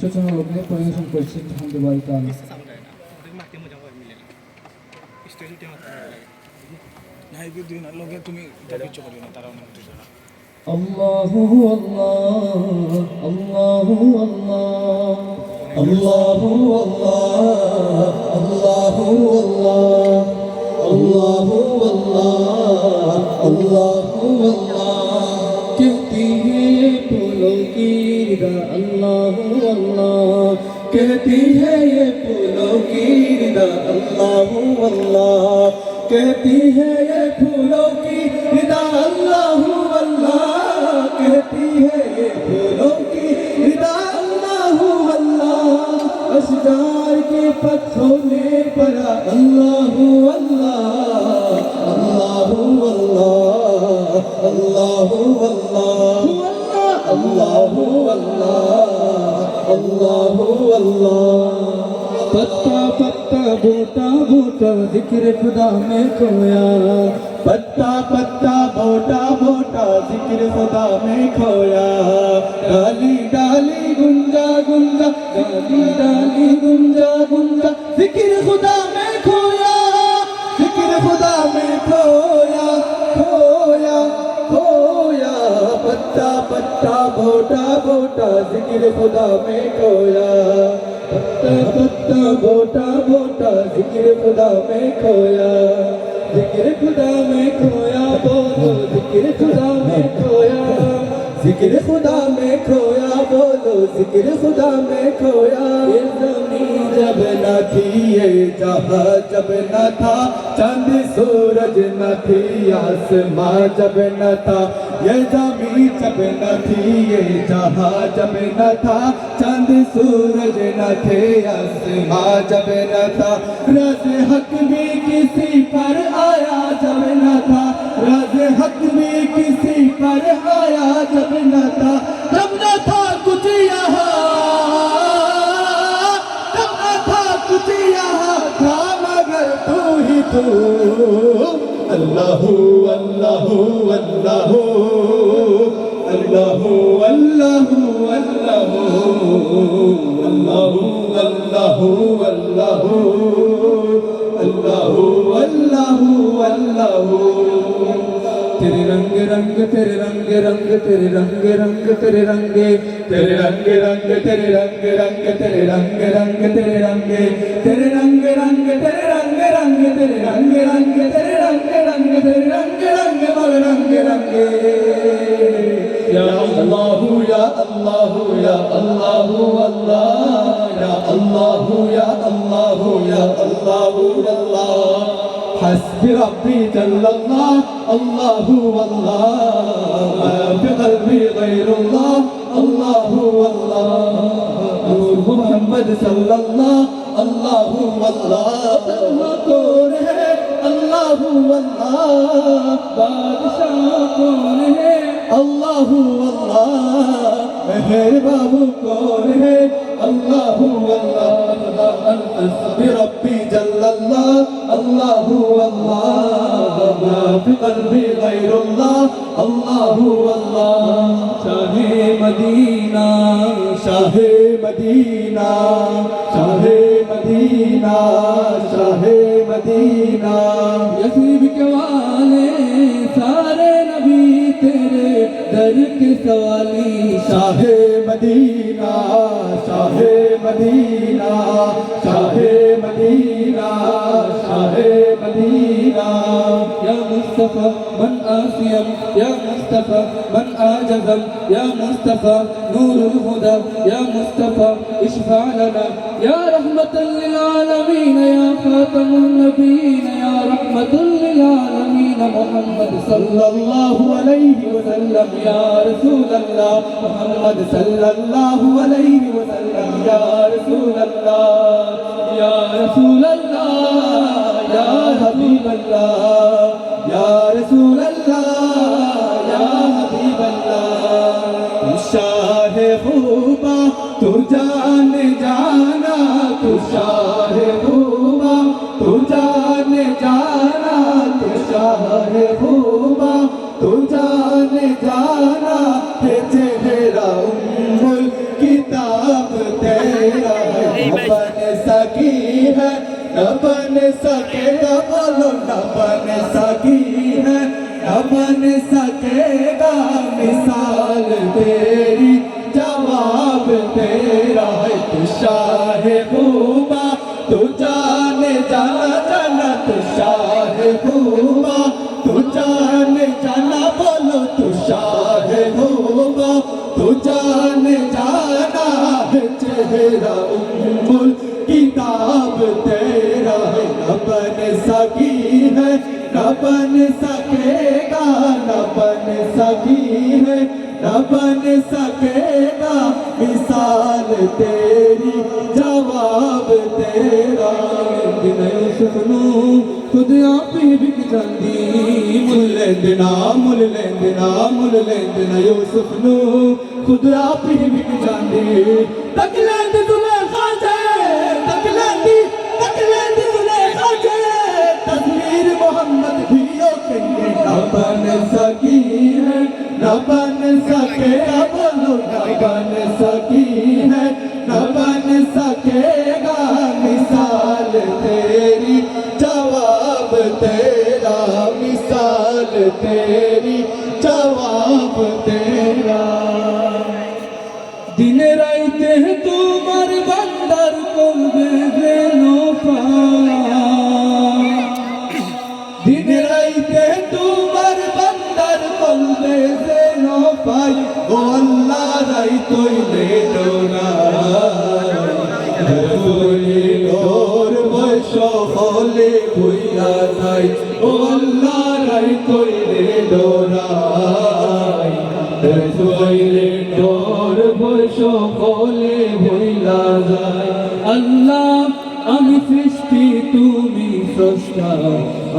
সূচনা লগ্নে পরিবেশন করছেন হামদুবাই কাল الله الله الله الله الله الله الله الله الله الله الله ये फूलों की रिदा अल्लाह अल्लाह कहती है ये फूलों की रिदा अल्लाह अल्लाह कहती है ये फूलों की रिदा अल्लाह अल्लाह कहती है ये फूलों बूटा बूटा जिक्र खुदा में खोया पत्ता पत्ता बोटा बोटा जिक्र खुदा में खोया डाली डाली गुंजा गुंजा डाली डाली गुंजा गुंजा जिक्र खुदा में खोया जिक्र खुदा में खोया खोया खोया पत्ता पत्ता बोटा बोटा जिक्र खुदा में खोया پتا پتا ذکر خدا میں کھویا ذکر خدا میں کھویا بولو ذکر خدا میں کھویا ذکر خدا میں کھویا بولو ذکر خدا میں کھویا زمین جب نہ تھی یہ جہاں جب نہ تھا چند سورج نہ تھی آسمان جب نہ تھا ये ज़मीन जब न थी, ये जहाँ जब न था। चंद सूरज न थे आसमां जब न था। रज हक भी किसी पर आया जब न था। रज हक भी किसी पर आया जब न था। जब न था कुछ यहाँ तब न था कुछ यहाँ, था मगर तू ही तू। اللہ اللہ اللہ اللہ اللہ اللہ اللہ اللہ اللہ اللہ اللہ اللہ تیرے رنگ رنگ تیرے رنگ رنگ تیرے رنگ رنگ تیرے رنگ تیرے رنگ رنگ تیرے رنگ رنگ تیرے رنگ رنگ تیرے رنگ تیرے رنگ رنگ تیرے رنگ يا الله يا الله والله يا الله يا الله يا الله والله. حسبي ربي جل الله الله والله. ما في قلبي غير الله الله والله. نور محمد صلى الله الله والله. कौन है अल्लाह والله बादशाह कौन है अल्लाह والله मेहर बाबू कौन है अल्लाह والله حسبي ربي جل الله الله والله ما في قلبي غير الله الله والله شاه مدينة شاه مدينة شاه مدينة شاه مدينة والی شاہ مدینہ شاہ مدینہ شاہ مدینہ شاہ مدینہ۔ یا مصطفیٰ من آسیم یا مصطفیٰ من آجزم یا مصطفیٰ نور الهدى یا مصطفیٰ اشفع لنا۔ یا رحمة للعالمین یا خاتم النبيين يا رحمة للعالمين محمد صلى الله عليه وسلم يا رسول الله. محمد صلى الله عليه وسلم يا رسول الله. يا رسول الله يا حبيب الله. बन सकेगा बोलो न है न बन सकेगा मिसाल तेरी, जवाब तेरा है तू शाह खूबा तू जाने जाना जाना तू तू जाने जाना, बोलो, तू शाह खूबा तू जाने जाना है चेहरा सकी है न बन सकेगा न बन सकी है न बन सकेगा मिसाल तेरी जवाब तेरा दिन सुनो खुद आप ही बिक जाती मुल लेंदना मुल लेंदना मुल लेंदना यूसुफ नु खुद आप ही बिक जाती तक मोहम्मद भी रोकेंगे न बन सकी है न बन सके बोलो न बन सकी है न बन सकेगा मिसाल तेरी जवाब तेरा मिसाल तेरी जवाब तेरा दिन राइते तुम्हार बंदर হলে ভুইয়া তাই আল্লাহ রাই তৈলে ডোরাই। তৈলে ডোর বয়স হলে ভুইয়া যায় আল্লাহ, আমি সৃষ্টি, তুমি স্রষ্টা।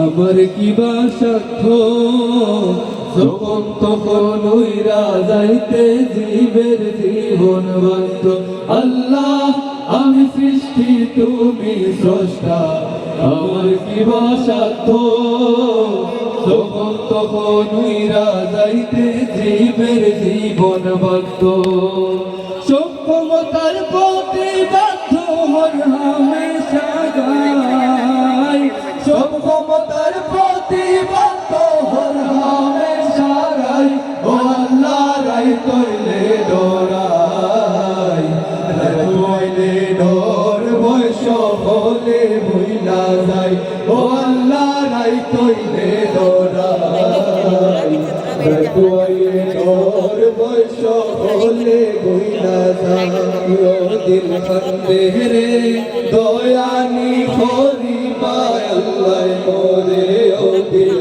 আমার কি বা সাধ্য? যখন তখন উইরা যাইতে জীবের জীবন বাধ্য আল্লাহ, আমি সৃষ্টি, তুমি স্রষ্টা। আমার কি বা সাধ্য যখন তখন উইরা যাইতে জীবের জীবন বাধ্য সক্ষমতার প্রতিবাধ্য দিল খন্দে রে দয়ানি হরি পায় আল্লাহ মোরে ও দিল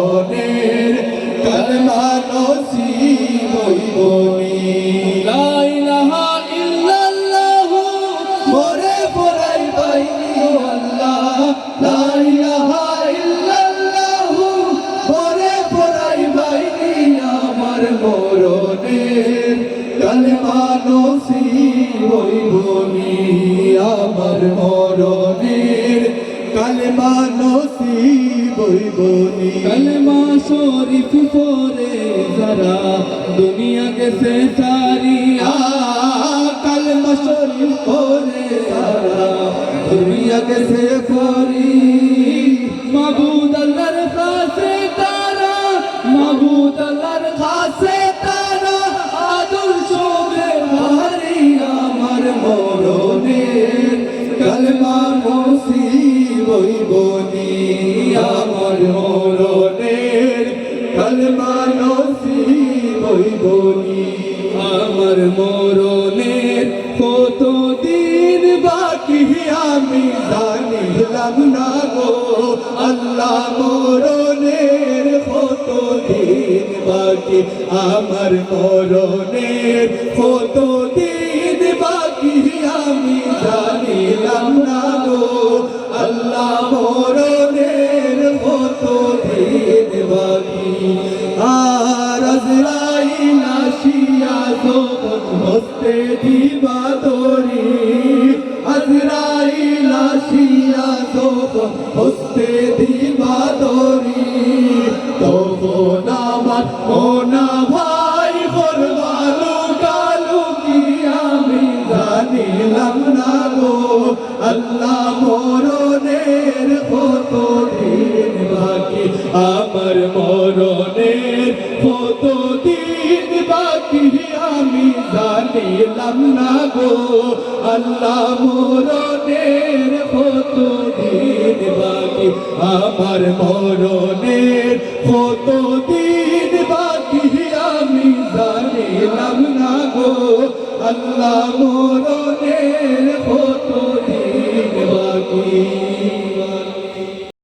নসিব হইব নি আমার মরণের কালমা নসিব হইব নি কালমা শরীফ পরে যারা দুনিয়া গেছে সারিয়া কালমা শরীফ পরে যারা দুনিয়া গেছে জানিলাম না গো, আল্লাহ মরণের কত দিন বাকি, আমার মরণের কত দিন বাকি, আমি জানিলাম আল্লাহ মরণের কত দিন বাকি, আমার মরণের কত দিন বাকি, আমি জানিলাম না গো। আল্লাহ মরণের কত দিন বাকি।